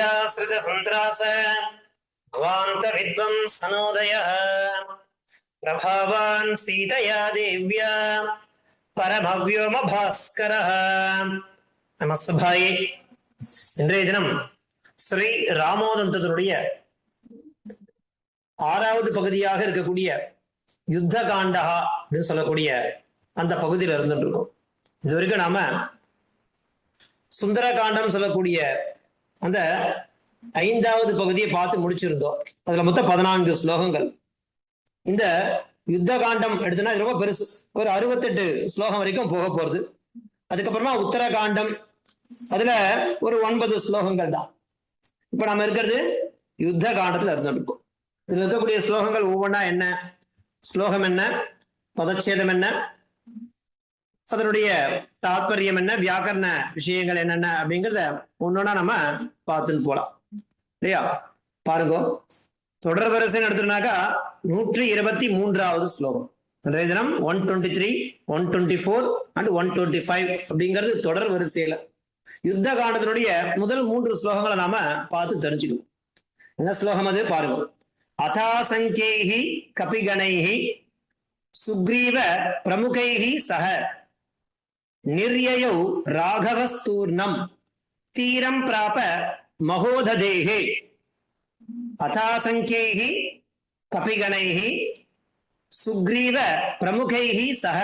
नित्याश्रित सन्त्रास ध्वान्त विद्वंसनोदयः प्रभावान् सीतया देव्या பரமவ்யோம பாஸ்கர நமஸ்பாயே இன்றைய தினம் ஸ்ரீ ராமோதந்தத்தினுடைய ஆறாவது பகுதியாக இருக்கக்கூடிய யுத்த காண்டகா அப்படின்னு சொல்லக்கூடிய அந்த பகுதியில இருந்துட்டு இருக்கோம் இது வரைக்கும் நாம சுந்தர காண்டம் சொல்லக்கூடிய அந்த ஐந்தாவது பகுதியை பார்த்து முடிச்சிருந்தோம். அதுல மொத்தம் பதினான்கு ஸ்லோகங்கள். இந்த யுத்த காண்டம் எடுத்தோம்னா ரொம்ப பெருசு. ஒரு அறுபத்தெட்டு ஸ்லோகம் வரைக்கும் போக போறது. அதுக்கப்புறமா உத்தர காண்டம் அதுல ஒரு ஒன்பது ஸ்லோகங்கள் தான். இப்ப நம்ம இருக்கிறது யுத்த காண்டத்துல இருந்துருக்கோம் இதுல இருக்கக்கூடிய ஸ்லோகங்கள் ஒவ்வொன்றா என்ன? ஸ்லோகம் என்ன? பதச்சேதம் என்ன? அதனுடைய தாத்பரியம் என்ன? வியாக்கரண விஷயங்கள் என்னென்ன அப்படிங்கிறத ஒன்னொன்னா நம்ம பார்த்துன்னு போலாம். இல்லையா? பாருங்க. தொடர் வரிசைன்னு எடுத்துனாக்கா நூற்றி இருபத்தி மூன்றாவது ஸ்லோகம். இன்றைய தினம் one twenty three one twenty four and one twenty five அப்படிங்கிறது தொடர் வரிசையில. யுத்த காண்டத்தினுடைய முதல் மூன்று ஸ்லோகங்களை நாம பார்த்து தெரிஞ்சுக்கணும். என்ன ஸ்லோகம் அது? பாருங்க. அதாசங்கேகி கபிகணைகி சுக்ரீவ பிரமுகைகி சக నిర్యయౌ రాఘవ సూర్ణం తీరం ప్రాప మహోదదేహే అథాసంఖ్యై కపిగణై సుగ్రీవ ప్రముఖై సహ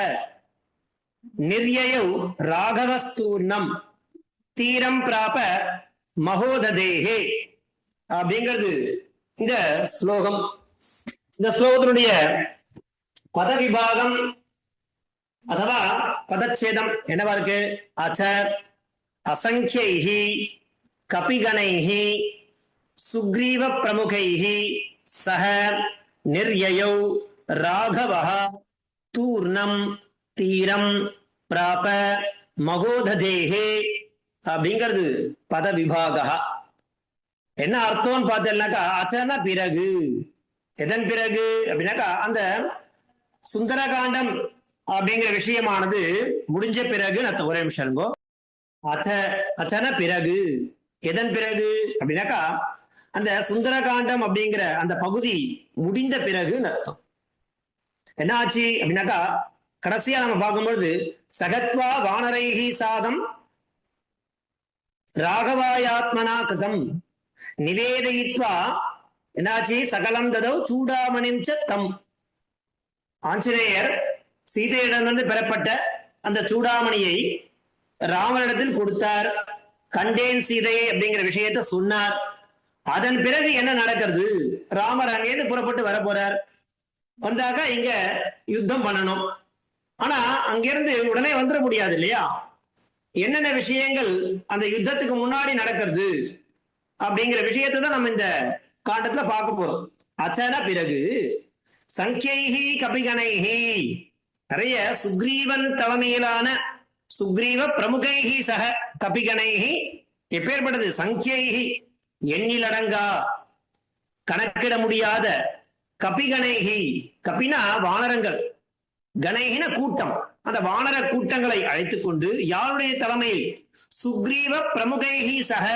నిర్యయౌ రాఘవ సూర్ణం తీరం ప్రాప மகோததேகே அப்படிங்கிறது இந்த ஸ்லோகம் இந்த ஸ்லோகத்தினுடைய பதவிபாகம் அதுவா பதச்சேதம் என்னவா இருக்கு அச்ச அசங்கியைஹி கபிகணைஹி சுக்ரீவ பிரமுகைஹி சக நிர்யயௌ ராகவஹ தூர்ணம் தீரம் பிராப மகோததேகே அப்படிங்கிறது பத விபாகா என்ன அர்த்தம்னு பார்த்தேன்னாக்கா அச்சன பிறகு. எதன் பிறகு? அப்படின்னாக்கா அந்த சுந்தரகாண்டம் அப்படிங்கிற விஷயமானது முடிஞ்ச பிறகு நான் ஒரே நிமிஷம் இருங்கோ. அத்த அத்தன பிறகு எதன் பிறகு? அப்படின்னாக்கா அந்த சுந்தரகாண்டம் அப்படிங்கிற அந்த பகுதி முடிந்த பிறகுன்னு அர்த்தம். என்ன ஆச்சு? அப்படின்னாக்கா கடைசியா நம்ம பார்க்கும்பொழுது சகத்வா வானரைகி சாதம் ராகவாயாத்மனா கிருதம் நிவேதயித்வா என்னாச்சு? சகலம் ததவ் சூடாமணிம் ச தம். ஆஞ்சநேயர் சீதையிடமிருந்து பெறப்பட்ட அந்த சூடாமணியை ராமனிடத்தில் கொடுத்தார். கண்டேன் சீதையை அப்படிங்கிற விஷயத்த சொன்னார். அதன் பிறகு என்ன நடக்கிறது? ராமர் அங்கேருந்து புறப்பட்டு வர போறார் வந்தாக்கா இங்க யுத்தம் பண்ணணும். ஆனா அங்கிருந்து உடனே வந்துட முடியாது இல்லையா? என்னென்ன விஷயங்கள் அந்த யுத்தத்துக்கு முன்னாடி நடக்கிறது அப்படிங்கிற விஷயத்தை தான் நம்ம இந்த காண்டத்துல பார்க்க போறோம். அச்சன பிறகு சங்கியைஹி கபிகனைகி நிறைய சுக்ரீவன் தலைமையிலான சுக்ரீவ பிரமுகைகி சக கபிகணைகி எப்பேற்பட்டது? சங்கியைகி எண்ணிலடங்கா. கணக்கிட முடியாத கபிகணைகி கபினா வானரங்கள். கணைகின கூட்டம். அந்த வானர கூட்டங்களை அழைத்துக் கொண்டு யாருடைய தலைமையில்? சுக்ரீவ பிரமுகைகி சக.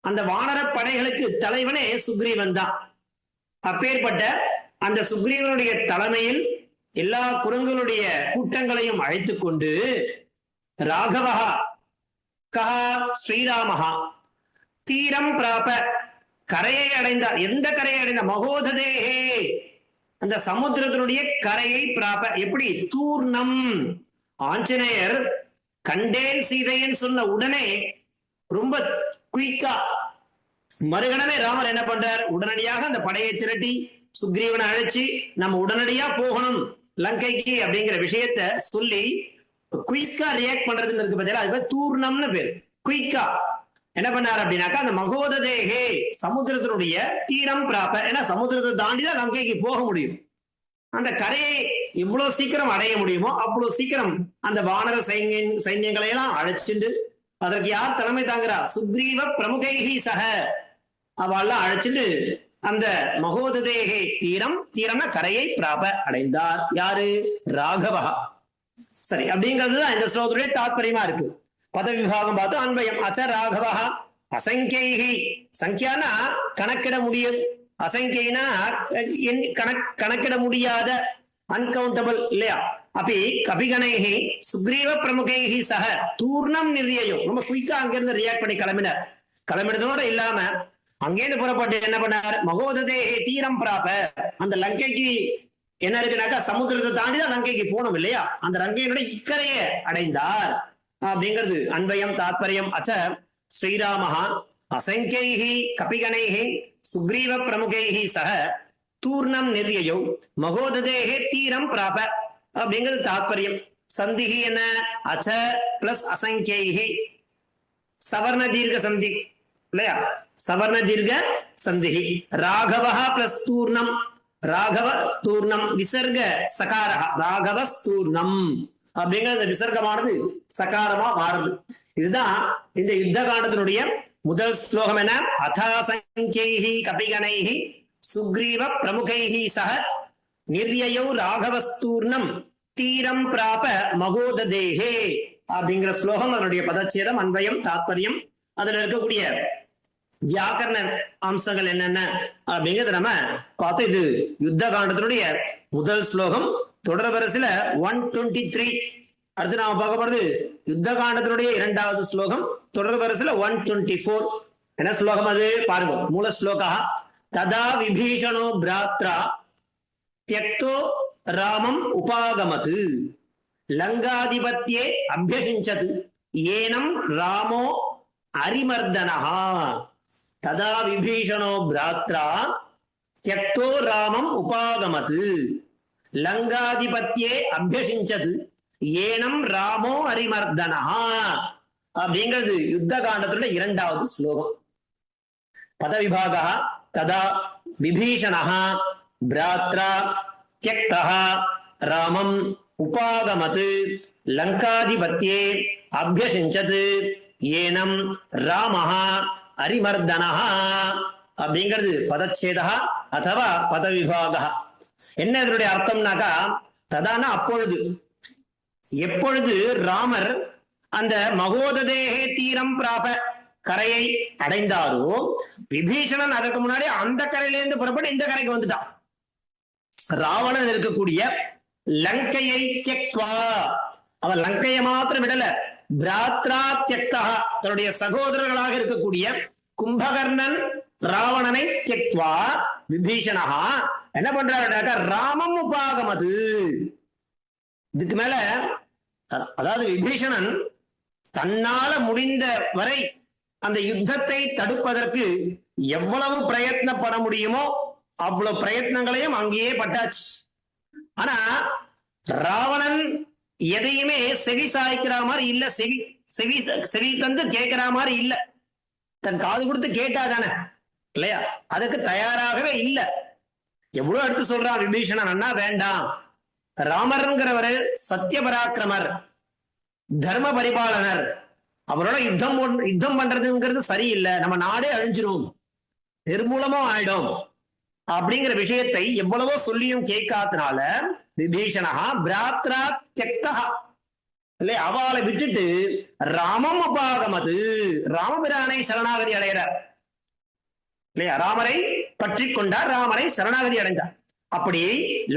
அந்த வானர படைகளுக்கு தலைவனே சுக்ரீவன் தான். அப்பேற்பட்ட அந்த சுக்ரீவனுடைய தலைமையில் எல்லா குரங்களுடைய கூட்டங்களையும் அழைத்து கொண்டு ராகவஹா கஹா ஸ்ரீராமஹா தீரம் பிராப கரையை அடைந்தார். எந்த கரையை அடைந்த மகோததேஹே. அந்த சமுத்திரத்தினுடைய கரையை பிராப. எப்படி? தூர்ணம். ஆஞ்சநேயர் கண்டேன் சீதையன் சொன்ன உடனே ரொம்ப குயிக்கா மறுகணமே ராமர் என்ன பண்றார்? உடனடியாக அந்த படையை திரட்டி சுக்ரீவனை அழைச்சி நம்ம உடனடியா போகணும். லங்கைக்கு அப்படிங்கிற விஷயத்த சொல்லி குயிக்கா ரியாக்ட் பண்றதுன்னு இருக்கு பார்த்தீங்களா அது பேர் தூர்ணம்னு பேர். குயிக்கா. என்ன பண்ணாரு அப்படின்னாக்கா அந்த மகோததேகே சமுத்திரத்தினுடைய தீரம் பிராப்ப ஏன்னா சமுத்திரத்தை தாண்டி தான் லங்கைக்கு போக முடியும். அந்த கரையை எவ்வளவு சீக்கிரம் அடைய முடியுமோ அவ்வளவு சீக்கிரம் அந்த வானர சைன்ய சைன்யங்களை எல்லாம் அழைச்சிட்டு அதற்கு யார் தலைமை தாங்குறா? சுக்ரீவ பிரமுகைகி சக. அவெல்லாம் அழைச்சிட்டு அந்த மகோததேகை தீரம் தீரம்னா கரையை பிராப அடைந்தார். யாரு? ராகவகா சரி அப்படிங்கிறதுதான் இந்த ஸ்லோகத்துடைய தாத்பரியமா இருக்கு. பதவிபாகம் பார்த்து அன்பயம். அச்ச ராகவகா அசங்கேகி. சங்கியானா கணக்கிட முடியும். அசங்கைனா கணக் கணக்கிட முடியாத அன்கவுண்டபிள் இல்லையா? அப்படி கபிகணைகி சுக்ரீவ பிரமுகைகி சக தூர்ணம் நிர்ணயம் ரொம்ப குயிக்கா அங்கிருந்து ரியாக்ட் பண்ணி கிளம்பினார். கிளம்பினதோட இல்லாம அங்கேருந்து புறப்பட்டு என்ன பண்ணார்? மகோததே தீரம் பிராப. அந்த லங்கைக்கு என்ன இருக்குனாக்கா சமுத்திரத்தை தாண்டி தான் லங்கைக்கு போனோம் இல்லையா? அந்த லங்கையினுடைய இக்கரையை அடைந்தார். அப்படிங்கிறது அன்பயம் தாத்பரியம் அச்ச ஸ்ரீராமஹா அசங்கைஹி கபிகணைஹி சுக்ரீவ பிரமுகைஹி சக தூர்ணம் நிர்யயோ மகோததேகே தீரம் பிராப. அப்படிங்கிறது தாத்பரியம். சந்திஹி என்ன? அச்ச பிளஸ் அசங்கைஹி சவர்ண தீர்க்க சந்தி. இல்லையா? சவர்ண தீர்க்க சந்திஹி ராகவா பிளஸ் தூர்ணம் ராகவ தூர்ணம். விசர்க சகாரா ராகவ தூர்ணம். அப்படிங்கிற இந்த விசர்க்கமானது சகாரமா மாறுது. இதுதான் இந்த யுத்த காண்டத்தினுடைய முதல் ஸ்லோகம் என அதாசங்கேகி கபிகணைகி சுக்ரீவ பிரமுகைகி சக நிர்யயௌ ராகவஸ்தூர்ணம் தீரம் பிராப மகோததேகே. அப்படிங்கிற ஸ்லோகம் அதனுடைய பதச்சேதம் அன்பயம் தாத்பரியம். அதுல இருக்கக்கூடிய வியாக்கரண அம்சங்கள் என்னென்ன அப்படிங்கறத நம்ம பார்த்தோம் இது யுத்த காண்டத்தினுடைய முதல் ஸ்லோகம். தொடர் வரிசையில ஒன் டுவெண்ட்டி த்ரீ அடுத்து நாம பார்க்க போறது யுத்த காண்டத்தினுடைய இரண்டாவது ஸ்லோகம். தொடர் வரிசையில ஒன் டுவெண்ட்டி ஃபோர் என்ன ஸ்லோகம் அது? பாருங்க மூல ஸ்லோகா. ததா விபீஷணோ பிராத்ரா தியக்தோ ராமம் உபாகமது. லங்காதிபத்தியே அபியசிஞ்சது. ஏனம் ராமோ அரிமர்தனஹா. ததா விபீஷணோ பிராத்ரா தியக்தோ ராமம் உபாகமது லங்காதிபத்தியே அபியசிஞ்சது ஏனம் ராமோ ஹரிமர்தனா அப்படிங்கிறது யுத்த காண்டத்துல இரண்டாவது ஸ்லோகம் பதவிபாகா ததா விபீஷணா பிராத்ரா தியக்தா ராமம் உபாகமத் லங்காதிபத்தியே அபியசிஞ்சது ஏனம் ராமஹா அரிமர்தனஹ அப்படிங்கிறது பதச்சேதா அதவா பதவிபாகா என்ன இதனுடைய அர்த்தம்னாக்கா ததான அப்பொழுது எப்பொழுது ராமர் அந்த மகோததேகே தீரம் பிராப கரையை அடைந்தாரோ விபீஷணன் அதற்கு முன்னாடி அந்த கரையிலேருந்து புறப்பட்டு இந்த கரைக்கு வந்துட்டான். ராவணன் இருக்கக்கூடிய லங்கையை அவன் லங்கையை மாத்திரம் விடல. பிராத்ரா தியக்தா தன்னுடைய சகோதரர்களாக இருக்கக்கூடிய கும்பகர்ணன் ராவணனை தியக்வா விபீஷணஹா. என்ன பண்றாருனாக்கா ராமம் உபாகமது. இதுக்கு மேல அதாவது விபீஷணன் தன்னால முடிந்த வரை அந்த யுத்தத்தை தடுப்பதற்கு எவ்வளவு பிரயத்னப்பட முடியுமோ அவ்வளவு பிரயத்னங்களையும் அங்கேயே பட்டாச்சு. ஆனா ராவணன் எதையுமே செவி சாய்க்கிற மாதிரி இல்ல செவி செவி செவி தந்து கேட்கிற மாதிரி இல்ல. தன் காது கொடுத்து கேட்டாதானே இல்லையா? அதுக்கு தயாராகவே இல்ல. எவ்வளவு எடுத்து சொல்றான் விபீஷணன்? அண்ணா வேண்டாம். ராமர்ங்கிறவரு சத்திய பராக்கிரமர் தர்ம பரிபாலனர். அவரோட யுத்தம் யுத்தம் பண்றதுங்கிறது சரியில்லை. நம்ம நாடே அழிஞ்சிரும். நிர்மூலமும் ஆயிடும். அப்படிங்கிற விஷயத்தை எவ்வளவோ சொல்லியும் கேட்காதனால விபீஷணஹா பிராத்ரா தியக்தா இல்லையா அவளை விட்டுட்டு ராமம் அபாகமது ராமபிரானை சரணாகதி அடைகிறார். இல்லையா ராமரை பற்றி கொண்டார் ராமரை சரணாகதி அடைந்தார். அப்படி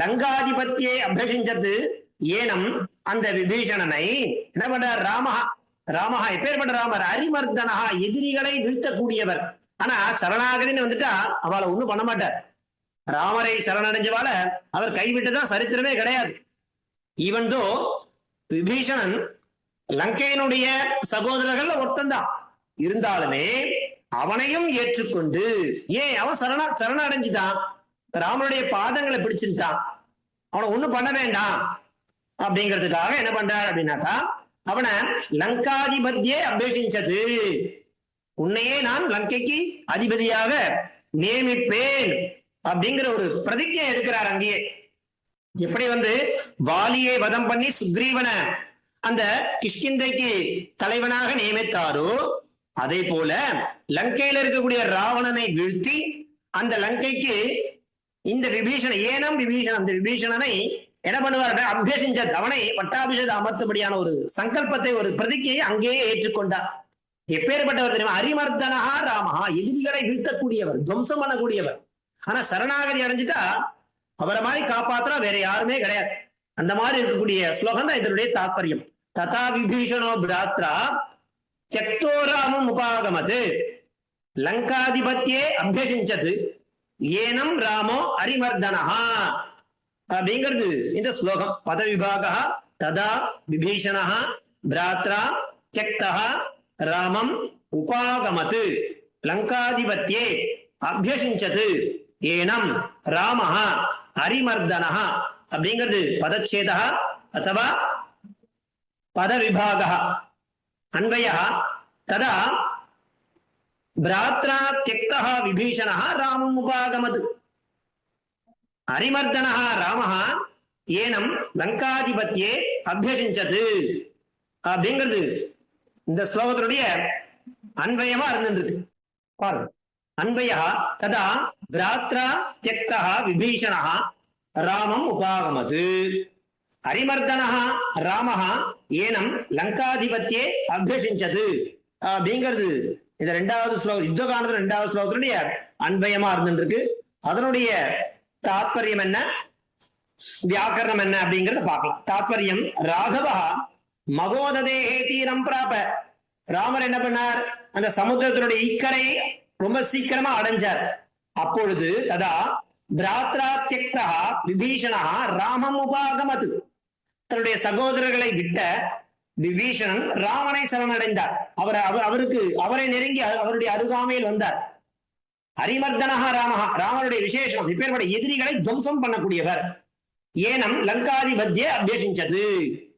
லங்காதிபத்தியை அபியசிஞ்சது ஏனம் அந்த விபீஷணனை. என்ன பண்றார்? ராமஹா ராமஹா எப்பேற்பட்ட ராமர்? அரிமர்தனஹா எதிரிகளை வீழ்த்தக்கூடியவர். ஆனா சரணாகதின்னு வந்துட்டா அவளை ஒண்ணும் பண்ண மாட்டார். ராமரை சரணடைஞ்சவால அவர் கைவிட்டதா சரித்திரமே கிடையாது. ஈவன் தோ விபீஷணன் லங்கையினுடைய சகோதரர்கள் ஒருத்தன்தான். இருந்தாலுமே அவனையும் ஏற்றுக்கொண்டு ஏன் அவன் சரண சரண அடைஞ்சுதான் ராமனுடைய பாதங்களை பிடிச்சிருந்தான் அவனை ஒண்ணும் பண்ண வேண்டாம். அப்படிங்கிறதுக்காக என்ன பண்றாரு அப்படின்னாக்கா அவனை லங்காதிபத்தியே அபேஷிச்சது உன்னையே நான் லங்கைக்கு அதிபதியாக நியமிப்பேன். அப்படிங்கிற ஒரு பிரதிஜை எடுக்கிறார் அங்கேயே எப்படி வந்து வாலியை வதம் பண்ணி சுக்ரீவனை அந்த கிஷ்கிந்தைக்கு தலைவனாக நியமித்தாரோ அதே போல லங்கையில இருக்கக்கூடிய ராவணனை வீழ்த்தி அந்த லங்கைக்கு இந்த விபீஷண ஏனம் விபீஷன் அந்த விபீஷணனை என்ன பண்ணுவார் அபியசிஞ்ச அவனை பட்டாபிஷேகம் அமர்த்தபடியான ஒரு சங்கல்பத்தை ஒரு பிரதிக்கையை அங்கேயே ஏற்றுக்கொண்டார். எப்பேற்பட்டவர் தெரியுமா? அரிமர்தனஹா ராமஹா எதிரிகளை வீழ்த்தக்கூடியவர் துவம்சம் பண்ணக்கூடியவர். ஆனா சரணாகதி அடைஞ்சிட்டா அவரை மாதிரி காப்பாத்துறா வேற யாருமே கிடையாது. அந்த மாதிரி இருக்கக்கூடிய ஸ்லோகம் தான் இதனுடைய தாற்பயம் ததா விபீஷணோ பிராத்ரா தியக்தோராமம் உபாகமது லங்காதிபத்தியே அபியசிஞ்சது ஏனம் ராமோ அரிமர்தனஹா அப்படிங்கிறது இந்த ஸ்லோகம். பதவிபாக ததா விபீஷணா பிராத்ரா தியக்தா ராமம் உபாகமத். லங்காதிபத்தியே அபியசிஞ்சது ஏனம் ராமஹா அரிமர்தனஹா அப்படிங்கிறது பதச்சேதா அத்தவா பதவிபாக அன்வய ததா பிராத்ரா தியக்தா விபீஷணா ராமம் உபாகமது. அரிமர்தனஹ ராமஹா ஏனம் லங்காதிபத்தியே அபியசிஞ்சது அப்படிங்கிறது இந்த ஸ்லோகத்தினுடைய அன்வயமா இருந்துருக்கு. பாருங்க. அன்வயா ததா பிராத்ரா தியக்தா விபீஷணா ராமம் உபாகமது. அரிமர்தனா ராமஹா ஏனம் லங்காதிபத்தியே அபியசிஞ்சது அப்படிங்கிறது. இந்த ரெண்டாவது ஸ்லோகம் யுத்த காலத்துல ரெண்டாவது ஸ்லோகத்தினுடைய அன்பயமா இருந்துருக்கு அதனுடைய தாத்பரியம் என்ன? வியாக்கரணம் என்ன அப்படிங்கறத பார்க்கலாம். தாத்பரியம் ராகவா மகோததே தீரம் பிராப. ராமர் என்ன பண்ணார்? அந்த சமுத்திரத்தினுடைய இக்கரை ரொம்ப சீக்கிரமா அடைஞ்சார். அப்பொழுது ததா பிராத்ரா தியக்தா விபீஷணா ராமம் உபாகமது. தன்னுடைய சகோதரர்களை விட்ட விபீஷணன் ராமனை சரணடைந்தார். அவர் அவர்- அவருக்கு அவரை நெருங்கி அவருடைய அருகாமையில் வந்தார். ஹரிமர்தனஹா ராமஹா ராமனுடைய விசேஷம் இப்பேற்பட்ட எதிரிகளை துவம்சம் பண்ணக்கூடியவர். ஏனம் லங்காதிபத்திய அபியசிச்சது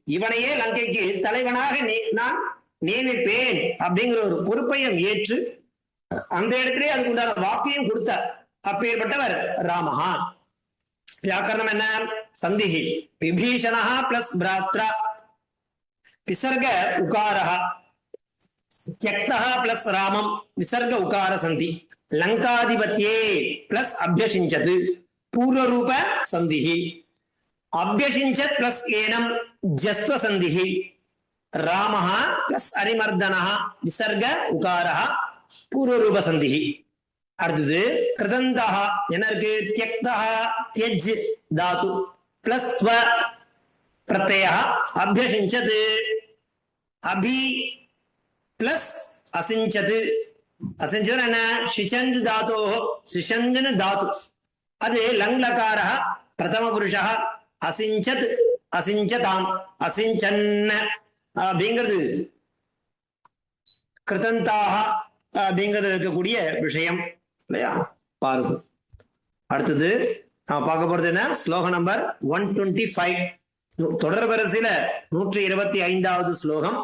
இவனையே லங்கைக்கு தலைவனாக நே- நான் நியமிப்பேன் அப்படிங்கிற ஒரு பொறுப்பையும் ஏற்று அந்த இடத்திலே அதுக்கு உண்டான வாக்கையும் கொடுத்தார். அப்பேற்பட்டவர் ராமஹா வியாக்கரணம் என்ன? சந்திஹி விபீஷணா பிளஸ் பிராத்ரா. விசர்க உகாரஹா. தியக்தா பிளஸ் ராமம். விசர்க உகார சந்தி. லங்காதிபத்தியே பிளஸ் அபியசிஞ்சது பூர்வரூப சந்திஹி அபியசிஞ்சத் பிளஸ் ஏனம் ஜஸ்வ சந்திஹி ராமஹா பிளஸ் அரிமர்தனா விசர்க உகாரஹா. பூர்வரூப சந்திகி அடுத்தது கிருதந்தா என்ன இருக்கு? தியக்தா தியஜ் தாத்து. பிளஸ் ஸ்வ பிரத்யா அபியசிஞ்சது. அபி பிளஸ் அசிஞ்சது. அசிஞ்சது என்ன? ஷிச்சஞ்சு தாத்தோ. சிஷஞ்சன தாத்து. அது லங்லகார பிரதம புருஷ அசிஞ்சத். அசிஞ்சதாம். அசிஞ்சன்ன. அப்படிங்கிறது. கிருதந்தாக அப்படிங்கிறது இருக்கக்கூடிய விஷயம் இல்லையா? பாருங்க. அடுத்தது நாம் பார்க்க போறது என்ன? ஸ்லோகம் நம்பர் ஒன் டுவெண்ட்டி ஃபைவ் தொடர் வரிசையில நூற்றி இருபத்தி ஐந்தாவது ஸ்லோகம்.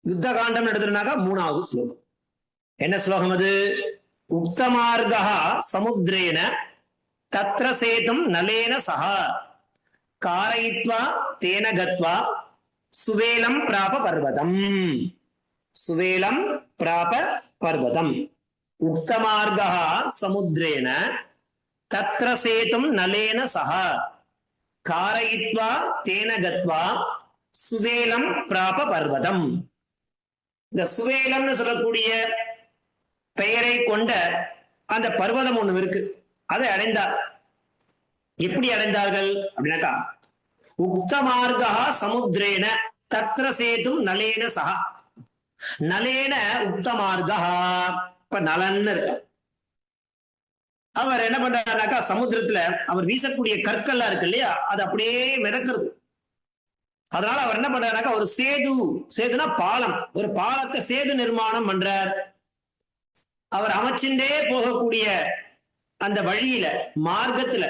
யுத்த காண்டம் எடுத்துனாக்கா மூணாவது ஸ்லோகம். என்ன ஸ்லோகம் அது? உக்தமார்கா சமுத்திரேன தத்ர சேதும் நலேன சஹ. காரயித்வா தேன கத்வா சுவேலம் பிராப பர்வதம். சுவேலம் பிராப பர்வதம். உக்தமார்கா சமுத்திரேன தத்ர சேதும் நலேன சக காரயித்வா தேன கத்வா சுவேலம் பிராப பர்வதம். இந்த சுவேலம்னு சொல்லக்கூடிய பெயரை கொண்ட அந்த பர்வதம் ஒண்ணு இருக்கு. அதை அடைந்தார். எப்படி அடைந்தார்கள்? அப்படின்னாக்கா உக்த மார்கா சமுத்திரேன தத்ர சேதும் நலேன சகா நலேன உக்த மார்கா இப்ப நலன்னு இருக்கு அவர் என்ன பண்றாருனாக்கா சமுத்திரத்துல அவர் வீசக்கூடிய கற்கள்லாம் இருக்கு இல்லையா அது அப்படியே மிதக்கிறது. அதனால அவர் என்ன பண்றாருனாக்கா ஒரு சேது சேதுனா பாலம். ஒரு பாலத்தை சேது நிர்மாணம் பண்றார். அவர் அமைச்சுட்டே போகக்கூடிய அந்த வழியில மார்க்கத்துல.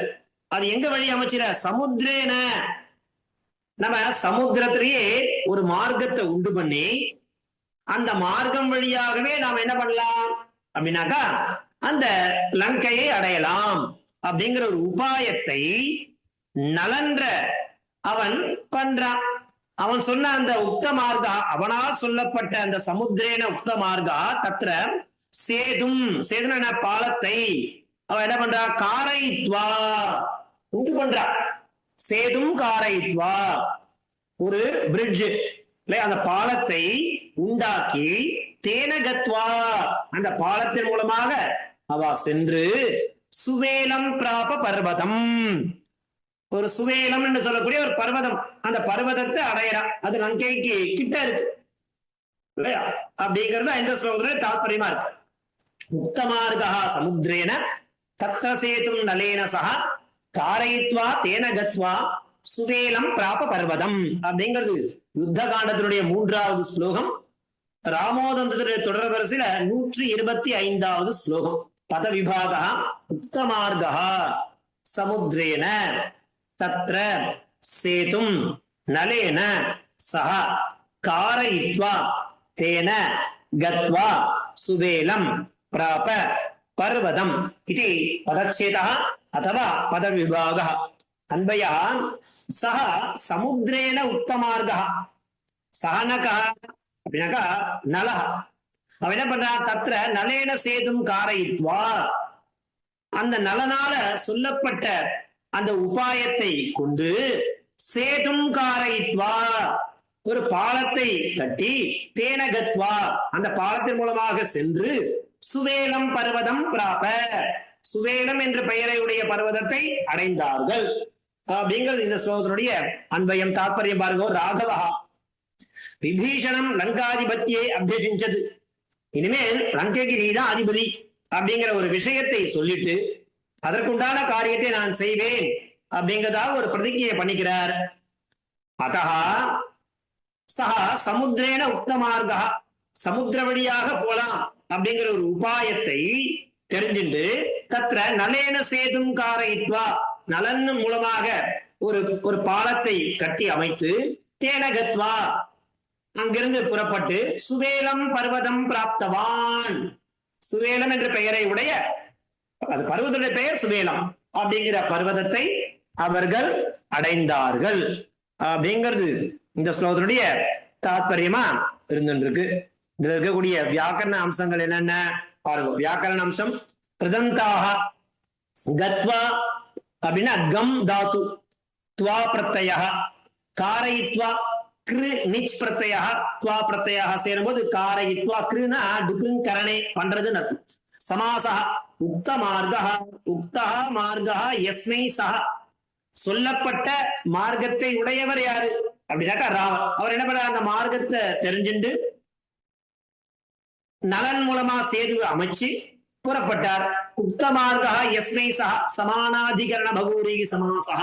அது எங்க வழி அமைச்சிட சமுத்திரேன. நம்ம சமுத்திரத்திலேயே ஒரு மார்க்கத்தை உண்டு பண்ணி அந்த மார்க்கம் வழியாகவே நாம் என்ன பண்ணலாம்? அப்படின்னாக்கா அந்த லங்கையை அடையலாம் அப்படிங்கிற ஒரு உபாயத்தை நலன்ற அவன் பண்றான். அவன் சொன்ன அந்த உக்த மார்கா அவனால் சொல்லப்பட்ட அந்த சமுத்திரேன உக்த மார்கா தத்திர சேதும் சேதுன பாலத்தை அவன் என்ன பண்றா? காரைத்வா உண்டு பண்றா சேதும் காரைத்வா. ஒரு பிரிட்ஜ் இல்லையா? அந்த பாலத்தை உண்டாக்கி தேனகத்வா. அந்த பாலத்தின் மூலமாக அவ சென்று சுவேலம் பிராப பர்வதம். ஒரு சுவேலம் என்று சொல்லக்கூடிய ஒரு பர்வதம். அந்த பர்வதத்தை அடையறா அது லங்கைக்கு கிட்ட இருக்கு. இல்லையா? அப்படிங்கிறது இந்த ஸ்லோகத்துல தாற்பயமா இருக்கு. உத்தமார்கா சமுத்திரேன தத்த சேதும் நலேன சக காரயித்வா தேன கத்வா சுவேலம் பிராப பர்வதம் அப்படிங்கிறது யுத்த காண்டத்தினுடைய மூன்றாவது ஸ்லோகம். ராமோதந்தத்துடைய தொடர் வரிசையில நூற்றி இருபத்தி ஐந்தாவது ஸ்லோகம். பத விபாக உத்தமார்கா சமுத்திரேன தத்ர சேதும் நலேன சஹ காரயித்வா தேன கத்வா சுவேலம் பிராப பர்வதம். இது பதச்சேதா ಅಥವಾ ಪದ ವಿಭಾಗ ಅನ್ವಯ ಸಹ ಸಮುದ್ರೇನ ಉತ್ತಮಾರ್ಗ சஹ நக அப்படின்னாக்கா நல அவன் என்ன பண்றான் தத்திர நலேன சேதும் காரயித்வா அந்த நலனால சொல்லப்பட்ட அந்த உபாயத்தை கொண்டு சேதும் காரயித்வா ஒரு பாலத்தை கட்டி தேனகத்வா அந்த பாலத்தின் மூலமாக சென்று சுவேலம் பர்வதம் பிராப்ப சுவேடம் என்ற பெயரையுடைய பர்வதத்தை அடைந்தார்கள். அப்படிங்கிறது இந்த ஸ்லோகத்தினுடைய அன்பயம் தாற்பயம் பாருங்க ராகவஹா விபீஷணம் லங்காதிபத்தியை அபியசிஞ்சது இனிமேல் லங்கைக்கு நீதான் அதிபதி அப்படிங்கிற ஒரு விஷயத்தை சொல்லிட்டு அதற்குண்டான காரியத்தை நான் செய்வேன் அப்படிங்கிறதாக ஒரு பிரதிஜையை பண்ணிக்கிறார். அத்தா சஹா சமுத்திரேன உத்தமார்கா சமுத்திர வழியாக போலாம் அப்படிங்கிற ஒரு உபாயத்தை தெரிஞ்சுட்டு தத்ர நலேன சேதும் காரயித்வா. நலன் மூலமாக ஒரு ஒரு பாலத்தை கட்டி அமைத்து தேனகத்வா. அங்கிருந்து புறப்பட்டு சுவேலம் பர்வதம் பிராப்தவான். சுவேலம் என்ற பெயரை உடைய அது பர்வதத்துடைய பெயர் சுவேலம். அப்படிங்கிற பர்வதத்தை அவர்கள் அடைந்தார்கள். அப்படிங்கிறது இந்த ஸ்லோகத்தினுடைய தாத்பரியமா இருந்துருக்கு இதுல இருக்கக்கூடிய வியாக்கரண அம்சங்கள் என்னென்ன? பாருங்க வியாக்கரண அம்சம் கிருதந்தாக கத்வா அப்படின்னா கம் தாத்து துவா பிரத்தய காரயித்வா கிரு நிச் பிரத்தய துவா பிரத்தய சேரும் போது காரயித்வா கிருனா டுக்ருங் கரணே பண்றதுன்னு அர்த்தம் சமாசா உக்த மார்கா உக்தா மார்கா எஸ்மை சஹ சொல்லப்பட்ட மார்க்கத்தை உடையவர் யாரு? அப்படின்னாக்கா ராவ அவர் என்ன பண்ற அந்த மார்க்கத்தை தெரிஞ்சுண்டு நலன் மூலமா சேது அமைச்சு புறப்பட்டார். உக்தமார்கா எஸ்மை சஹ சமானாதிகரண பகூரி சமாசா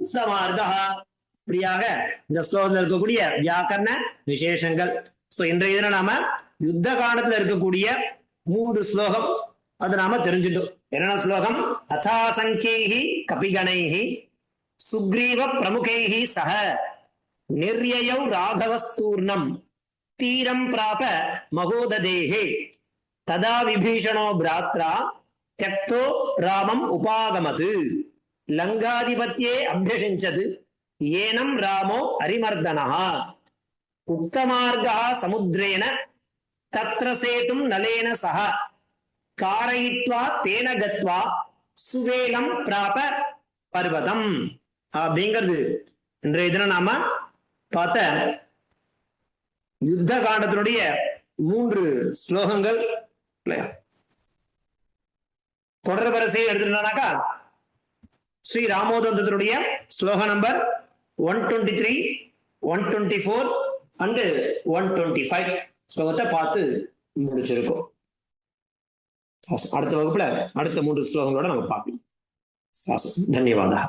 உக்தமார்கா இப்படியாக இந்த ஸ்லோகத்தில் இருக்கக்கூடிய வியாக்கரண விசேஷங்கள். சோ இன்றைய தினம் நாம யுத்த காலத்துல இருக்கக்கூடிய மூன்று ஸ்லோகம் அது நாம தெரிஞ்சுட்டோம். என்னென்ன ஸ்லோகம்? அதாசங்கேஹி கபிகணைகி சுக்ரீவ பிரமுகைஹி சக நிர்யயௌ ராகவஸ்தூர்ணம். தீரம் பிராப மகோததேகே. ததா விபீஷணோ பிராத்ரா தெக்தோ ராமம் உபாகமது லங்காதிபத்தியே அபியசிஞ்சது ஏனம் ராமோ அரிமர்தனா உக்தமார்கா சமுத்திரேன தத்ர சேதும் நலேன சக காரயித்வா தேன கத்வா சுவேலம் பிராப பர்வதம் அப்படிங்கிறது இன்றைய தினம் நாம பார்த்த யுத்த காண்டத்தினுடைய மூன்று ஸ்லோகங்கள் இல்லையா தொடர் வரிசையில் எடுத்துட்டோம்னாக்கா ஸ்ரீ ராமோதந்தத்தினுடைய ஸ்லோக number one twenty three one twenty four and one twenty five ஸ்லோகத்தை பார்த்து முடிச்சிருக்கோம். அடுத்த வகுப்புல அடுத்த மூன்று ஸ்லோகங்களோட நம்ம பார்க்கலாம். தன்யவாதா.